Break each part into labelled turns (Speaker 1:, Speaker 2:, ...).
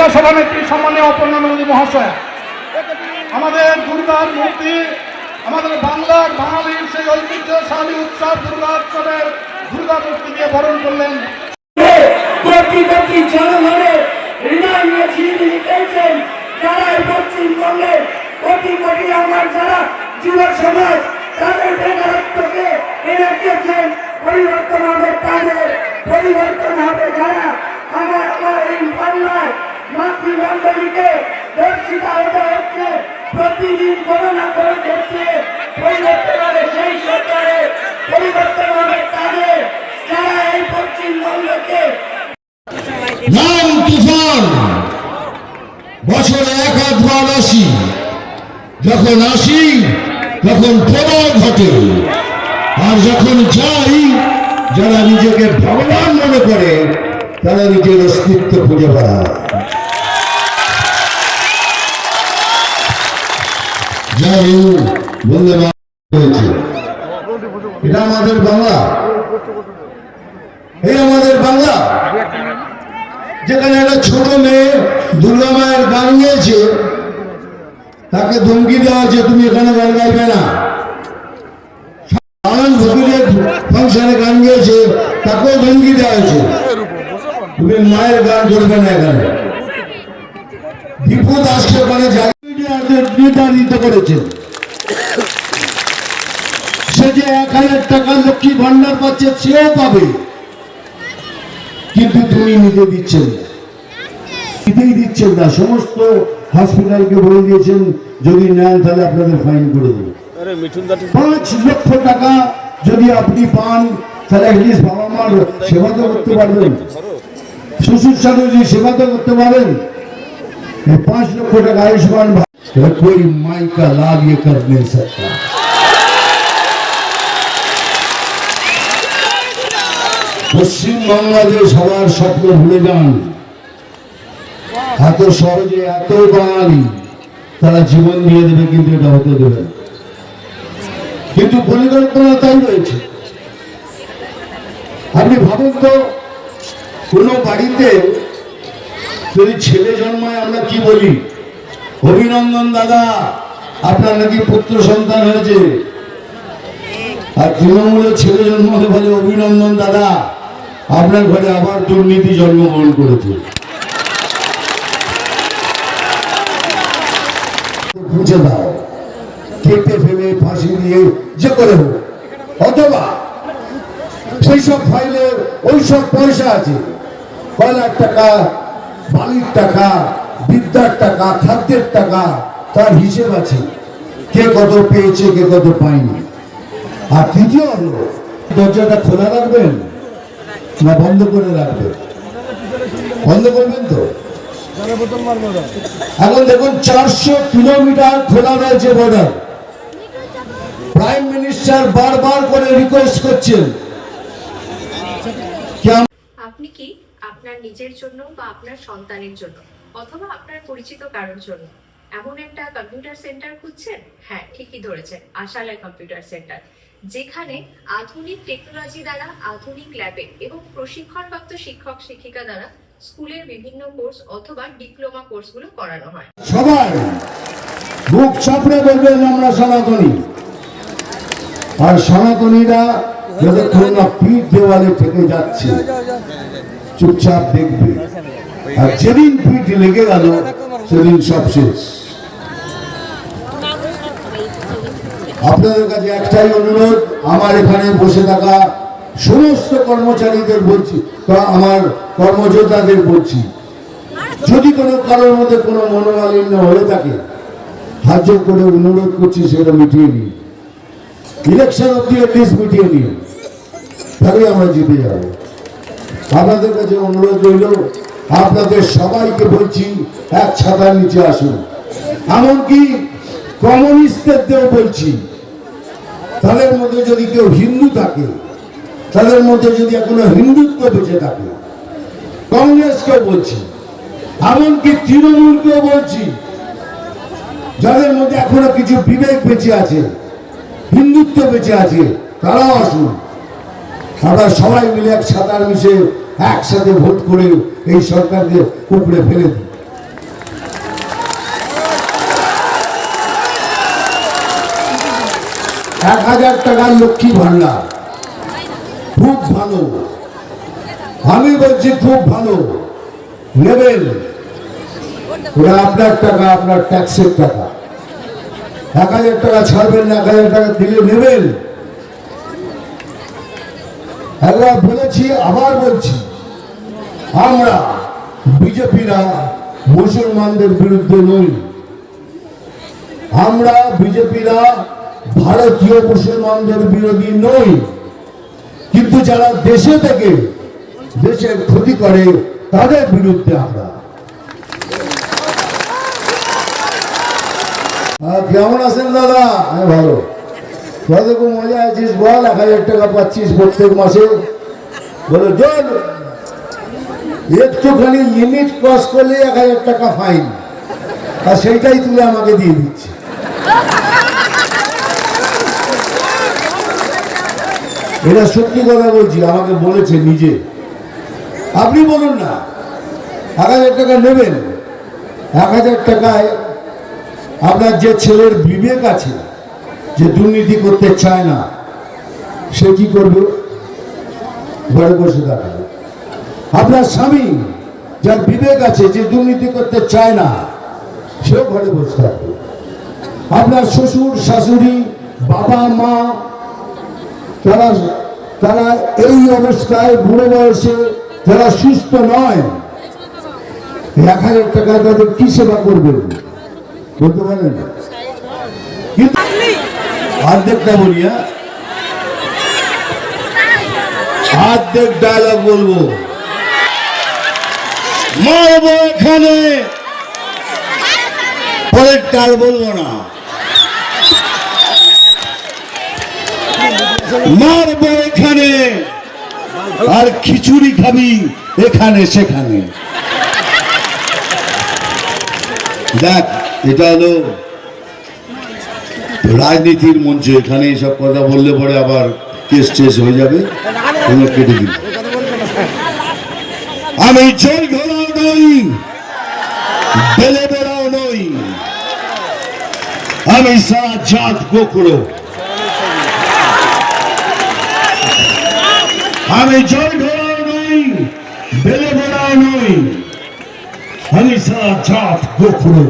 Speaker 1: জেলা সভানেত্রী সম্মানীয় অপর্ণা নদী মহাশয়। আমাদের দুর্গার মূর্তি, আমাদের বাংলার বাঙালির সেই ঐতিহ্যশালী উৎসব দুর্গা উৎসবের দুর্গা মূর্তিকে বরণ করলেন।
Speaker 2: পশ্চিমবঙ্গে কোটি কোটি আমার যারা যুব সমাজ, তাদের বেকারত্বকে এনে দিয়েছেন পরিবর্তন হবে তাদের পরিবর্তন হবে যারা আমার আমার এই বাংলায় মাতৃমণ্ডলীকে দর্শিতা হতে হচ্ছে প্রতিদিন কোনো না কোনো ক্ষেত্রে পরিবর্তন হবে সেই সরকারের পরিবর্তন হবে তাদের যারা এই পশ্চিমবঙ্গকে
Speaker 3: নাম তুফান বছরে এক আধবার আসি যখন আসি তখন প্রবল ঘটে। আর যখন যাই যারা নিজেকে ভগবান মনে করে তারা নিজের অস্তিত্ব খুঁজে বেড়ায় যাই হোক, এটা আমাদের বাংলা। এই আমাদের বাংলা। যেখানে একটা ছোট মেয়ে দুর্গা মায়ের গান গিয়েছে তাকে ধমকি দেওয়া হয়েছে, তুমি এখানে গান গাইবে না। ফাংশনে গান গিয়েছে, তাকেও ধমকি দেওয়া হয়েছে। তুমি মায়ের গান করবে না এখানে। বিপদ আসছে জায়গাদের নির্ধারিত করেছে। সে যে এক হাজার টাকা লক্ষ্মী ভান্ডার পাচ্ছে, সেও পাবে। কিন্তু তুমি নিতে দিচ্ছেন না। নিতেই দিচ্ছেন না, সমস্ত হসপিটালকে বলে দিয়েছেন যদি নেন তাহলে আপনাদের ফাইন করে দেবো পাঁচ লক্ষ টাকা যদি আপনি পান তাহলে অ্যাটলিস্ট বাবা মার সেবা তো করতে পারবেন শ্বশুর শাশুড়ি সেবা তো করতে পারেন এই পাঁচ লক্ষ টাকা আয়ুষ্মান ভারত कोई माई का लाभ ये कर नहीं सकता পশ্চিম বাংলাদেশ হওয়ার স্বপ্ন ভুলে যান এত সহজে, এত বাঙালি তারা জীবন দিয়ে দেবে কিন্তু এটা হতে দেবে কিন্তু পরিকল্পনা তাই রয়েছে। আপনি ভাবেন তো, কোনো বাড়িতে যদি ছেলে জন্মায় আমরা কি বলি? অভিনন্দন দাদা, আপনার নাকি পুত্র সন্তান হয়েছে। আর তৃণমূলের ছেলে জন্মালে বলে অভিনন্দন দাদা, আপনার ঘরে আবার দুর্নীতি জন্মগ্রহণ করেছে। বুঝে দাও কেটে ফেলে, ফাঁসি দিয়ে যে করে হোক। অথবা সেই সব ফাইলে ওই সব পয়সা আছে। কয়লার টাকা, বালির টাকা, বিদ্যার টাকা, খাদ্যের টাকা, তার হিসেব আছে। কে কত পেয়েছে, কে কত পায়নি। আর তৃতীয় হলো, দরজাটা খোলা রাখবেন না বন্ধ করে রাখবেন? বন্ধ করবেন তো? এখন দেখুন চারশো কিলোমিটার খোলা রয়েছে বর্ডার প্রাইম মিনিস্টার বারবার করে রিকোয়েস্ট করছেন।
Speaker 4: আপনি কি আপনার নিজের জন্য বা আপনার সন্তানের জন্য অথবা আপনার পরিচিত কারোর জন্য এমন একটা কম্পিউটার সেন্টার খুঁজছেন? হ্যাঁ ঠিকই ধরেছেন আশালয় কম্পিউটার সেন্টার যেখানে আধুনিক টেকনোলজি দ্বারা আধুনিক ল্যাবে এবং প্রশিক্ষণপ্রাপ্ত শিক্ষক শিক্ষিকা দ্বারা স্কুলের বিভিন্ন কোর্স অথবা ডিপ্লোমা কোর্সগুলো করানো হয়।
Speaker 3: সবাই বুক চাপড়ে বলবেন আমরা সনাতনী। আর সনাতনীরা যতক্ষণ না পিঠ দেওয়ালে থেকে যাচ্ছে, চুপচাপ দেখবে। আর যেদিন পিঠ লেগে গেল, সেদিন সব শেষ। আপনাদের কাছে একটাই অনুরোধ, আমার এখানে বসে থাকা সমস্ত কর্মচারীদের বলছি তো আমার কর্মযোদ্ধাদের বলছি, যদি কোনো কারোর মধ্যে কোনো মনোমালিন্য হয়ে থাকে হাত জোর করে অনুরোধ করছি, সেটা মিটিয়ে নিন। ইলেকশন অব্দি লিস্ট মিটিয়ে নিন। তাহলে আমরা জিতে যাব। আপনাদের কাছে অনুরোধ রইল, আপনাদের সবাইকে বলছি, এক ছাতার নিচে আসুন। এমনকি কমিউনিস্টদেরকেও বলছি, তাদের মধ্যে যদি কেউ হিন্দু থাকে তাদের মধ্যে যদি এখনও হিন্দুত্ব বেঁচে থাকে, কংগ্রেসকেও বলছি এমনকি তৃণমূলকেও বলছি, যাদের মধ্যে এখনও কিছু বিবেক বেঁচে আছে, হিন্দুত্ব বেঁচে আছে, তারাও আসুন। আমরা সবাই মিলে এক সাঁতার মিশে একসাথে ভোট করে এই সরকারকে উপরে ফেলে দিই। এক হাজার টাকার লক্ষ্মী ভান্ডার খুব ভালো। আমি বলছি খুব ভালো। নেবেন। ওটা আপনার টাকা, আপনার ট্যাক্সের টাকা। এক হাজার টাকা ছাড়বেন না, এক হাজার টাকা দিলে নেবেন। একবার বলেছি, আবার বলছি, আমরা বিজেপিরা মুসলমানদের বিরুদ্ধে নই। আমরা বিজেপিরা ভারতীয় মুসলমানদের বিরোধী নই। কিন্তু যারা দেশে থেকে দেশের ক্ষতি করে, তাদের বিরুদ্ধে আমরা। কেমন আছেন দাদা? আমি ভালো। কত খুব মজা আছিস বল? এক হাজার টাকা পাচ্ছিস প্রত্যেক মাসে। বলে জল একটুখানি লিমিট ক্রস করলে এক হাজার টাকা ফাইন আর সেইটাই তুলে আমাকে দিয়ে দিচ্ছে। এটা সত্যি কথা বলছি, আমাকে বলেছে নিজে। আপনি বলুন না, এক হাজার টাকা নেবেন, এক হাজার টাকায় আপনার যে ছেলের বিবেক আছে, যে দুর্নীতি করতে চায় না, সে কি করবে? ঘরে বসে থাকবে। আপনার স্বামী যার বিবেক আছে, যে দুর্নীতি করতে চায় না, সেও ঘরে বসে থাকবে। আপনার শ্বশুর, শাশুড়ি, বাবা, মা তারা তারা এই অবস্থায় বুড়ো বয়সে যারা সুস্থ নয়, এক হাজার টাকা তাদের কি সেবা করবেন বলতে পারেন? অর্ধেকটা বলি হ্যাঁ? অর্ধেক ডায়লগ বলব। মারবো এখানে। পরের কার বলব না। মারবো এখানে। আর খিচুড়ি খাবি এখানে সেখানে। দেখ, এটা হলো রাজনীতির মঞ্চ। এখানে এইসব কথা বললে পরে আবার কেস টেস হয়ে যাবে। কেটে দিন আমি জল ঘোরাও নই, বেলে বেড়াও নই। আমি সারা জাত গোকুড়ো আমি জল ঘোরাও নই বেলে বেড়াও নই। আমি সারা জাত গোকুড়ো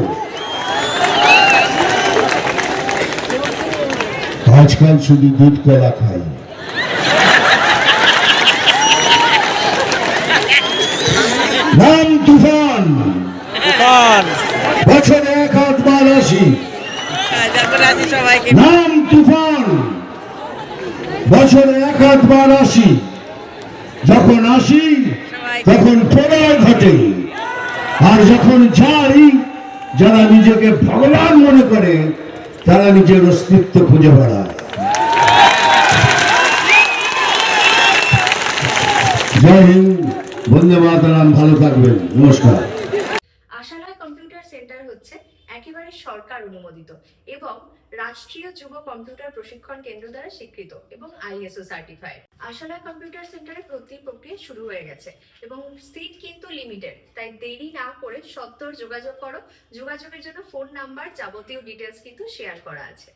Speaker 3: আজকাল শুধু দুধ কলা খাই। নাম তুফান। বছরে এক আধবার আসি। নাম তুফান। বছরে এক আধবার আসি। যখন আসি তখন প্রলয় ঘটে। আর যখন যাই যারা নিজেকে ভগবান মনে করে তারা নিজের অস্তিত্ব খুঁজে বেড়ায়। জয় হিন্দ বন্দে মাতারাম ভালো থাকবেন। নমস্কার
Speaker 4: আশালয় কম্পিউটার সেন্টার হচ্ছে একেবারে সরকার অনুমোদিত এবং রাষ্ট্রীয় যুব কম্পিউটার প্রশিক্ষণ কেন্দ্র দ্বারা স্বীকৃত এবং আইএসও সার্টিফাইড আশালা কম্পিউটার সেন্টারে ভর্তি প্রক্রিয়া শুরু হয়ে গেছে এবং সিট কিন্তু লিমিটেড তাই দেরি না করে সত্তর যোগাযোগ করো। যোগাযোগের জন্য ফোন নাম্বার যাবতীয় ডিটেলস কিন্তু শেয়ার করা আছে।